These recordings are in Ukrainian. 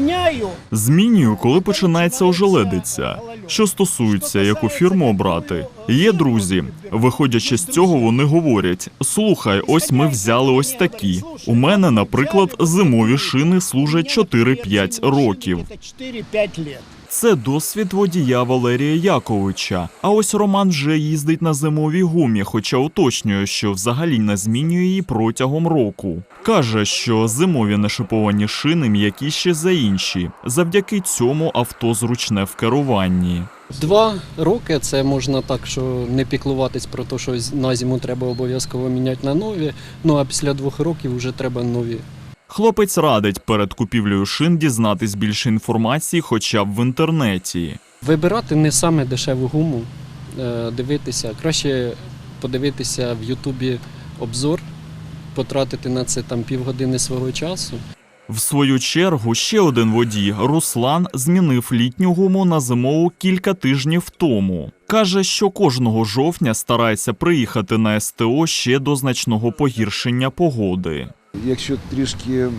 меняю. Змінюю, коли починається ожеледиця. Що стосується, яку фірму обрати, є друзі. Виходячи з цього, вони говорять: слухай, ось ми взяли ось такі. У мене, наприклад, зимові шини служать 4-5 років. Это 4-5 лет. Це досвід водія Валерія Яковича. А ось Роман вже їздить на зимовій гумі, хоча уточнює, що взагалі не змінює її протягом року. Каже, що зимові нешиповані шини м'якіші за інші. Завдяки цьому авто зручне в керуванні. Два роки це можна так, що не піклуватись про те, що на зиму треба обов'язково міняти на нові. Ну а після двох років вже треба нові. Хлопець радить перед купівлею шин дізнатись більше інформації, хоча б в інтернеті. Вибирати не саме дешеву гуму, е, дивитися. Краще подивитися в Ютубі обзор, потратити на це там півгодини свого часу. В свою чергу ще один водій Руслан змінив літню гуму на зимову кілька тижнів тому. Каже, що кожного жовтня старається приїхати на СТО ще до значного погіршення погоди. Якщо трішки е,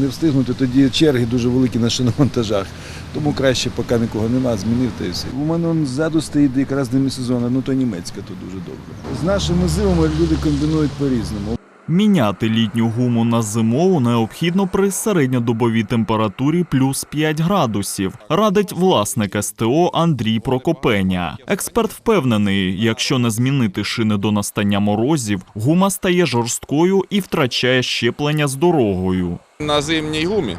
не встигнути, тоді черги дуже великі на шиномонтажах. Тому краще, поки нікого нема, змінив та й все. У мене ззаду стоїть якраз демісезонна, ну то німецька, то дуже добре. З нашими зимами люди комбінують по-різному. Міняти літню гуму на зимову необхідно при середньодобовій температурі плюс 5 градусів, радить власник СТО Андрій Прокопеня. Експерт впевнений, якщо не змінити шини до настання морозів, гума стає жорсткою і втрачає щеплення з дорогою. На зимній гумі,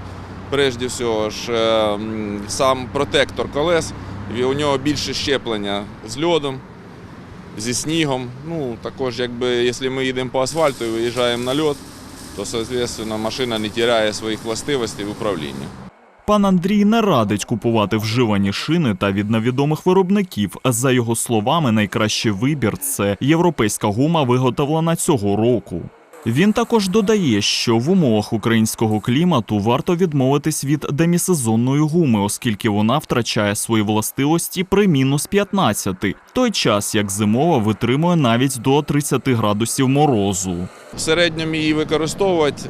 прежде всього, ж, е, сам протектор колес, у нього більше щеплення з льодом, зі снігом. Ну, також, якби, якщо ми їдемо по асфальту і виїжджаємо на льод, то, звісно машина не тіряє своїх властивостей в управлінні. Пан Андрій не радить купувати вживані шини та від невідомих виробників. За його словами, найкращий вибір це європейська гума, виготовлена цього року. Він також додає, що в умовах українського клімату варто відмовитись від демісезонної гуми, оскільки вона втрачає свої властивості при мінус 15, той час як зимова витримує навіть до 30 градусів морозу. В середньому її використовувати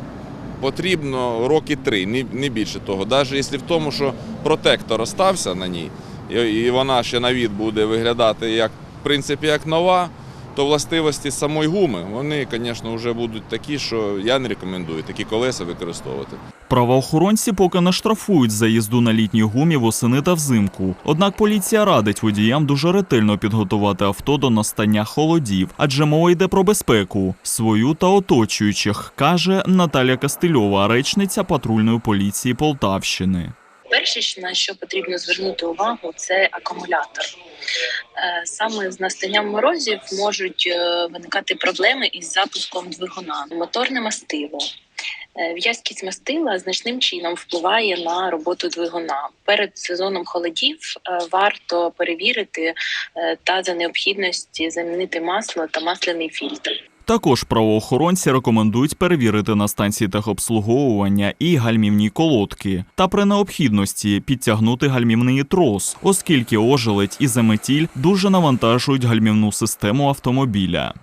потрібно роки три, не, більше того. Навіть якщо в тому, що протектор остався на ній, і вона ще на від буде виглядати як, в принципі, як нова, то властивості самої гуми, вони, звісно, вже будуть такі, що я не рекомендую такі колеса використовувати. Правоохоронці поки не штрафують за їзду на літній гумі восени та взимку. Однак поліція радить водіям дуже ретельно підготувати авто до настання холодів, адже мова йде про безпеку свою та оточуючих, каже Наталя Кастильова, речниця патрульної поліції Полтавщини. Перше, на що потрібно звернути увагу, це акумулятор. Саме з настанням морозів можуть е, виникати проблеми із запуском двигуна. Моторне мастило. Е, В'язкість мастила значним чином впливає на роботу двигуна. Перед сезоном холодів е, варто перевірити та за необхідності замінити масло та масляний фільтр. Також правоохоронці рекомендують перевірити на станції техобслуговування і гальмівні колодки, та при необхідності підтягнути гальмівний трос, оскільки ожеледь і заметіль дуже навантажують гальмівну систему автомобіля.